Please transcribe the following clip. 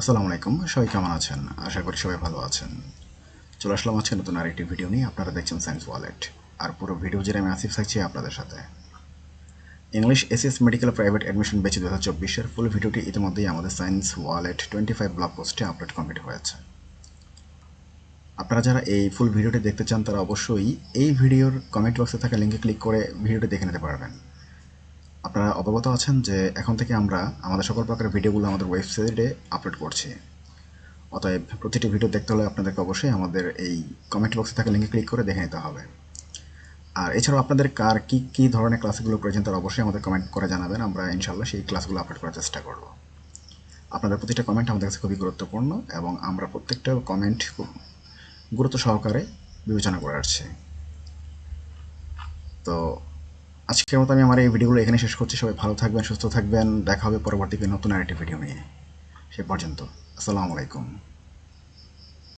আসসালামু আলাইকুম। সবাই কেমন আছেন? আশা করি সবাই ভালো আছেন। চলে আসলাম আজকে নতুন আরেকটি ভিডিও নিয়ে। আপনারা দেখছেন সায়েন্স ওয়ালেট আর পুরো ভিডিও জুড়ে আমি আসিফ থাকছি আপনাদের সাথে। English SS medical private admission বেচে দু হাজার চব্বিশের ফুল ভিডিওটি ইতিমধ্যেই আমাদের science wallet twenty five blog পোস্টে আপলোড কমপ্লিট হয়েছে। আপনারা যারা এই ফুল ভিডিওটি দেখতে চান, তারা অবশ্যই এই ভিডিওর কমেন্ট বক্সে থাকা লিঙ্কে ক্লিক করে ভিডিওটি দেখে নিতে পারবেন। আপনারা অবগত আছেন যে এখন থেকে আমরা আমাদের সকল প্রকারের ভিডিওগুলো আমাদের ওয়েবসাইটে আপলোড করছি। অতএব প্রতিটি ভিডিও দেখতে হলে আপনাদেরকে অবশ্যই আমাদের এই কমেন্ট বক্সে থাকা লিঙ্কে ক্লিক করে দেখে নিতে হবে। আর এছাড়াও আপনাদের কার কী কী ধরনের ক্লাসগুলো প্রয়োজন তারা অবশ্যই আমাদের কমেন্ট করে জানাবেন। আমরা ইনশাল্লাহ সেই ক্লাসগুলো আপলোড করার চেষ্টা করব। আপনাদের প্রতিটা কমেন্ট আমাদের কাছে খুবই গুরুত্বপূর্ণ এবং আমরা প্রত্যেকটা কমেন্ট গুরুত্ব সহকারে বিবেচনা করে আসছি। তো আজকের মতো আমি আমার এই ভিডিওগুলো এখানে শেষ করছি। সবাই ভালো থাকবেন, সুস্থ থাকবেন। দেখা হবে পরবর্তীতে নতুন আরেকটি ভিডিও নিয়ে। সে পর্যন্ত, আসসালামু আলাইকুম।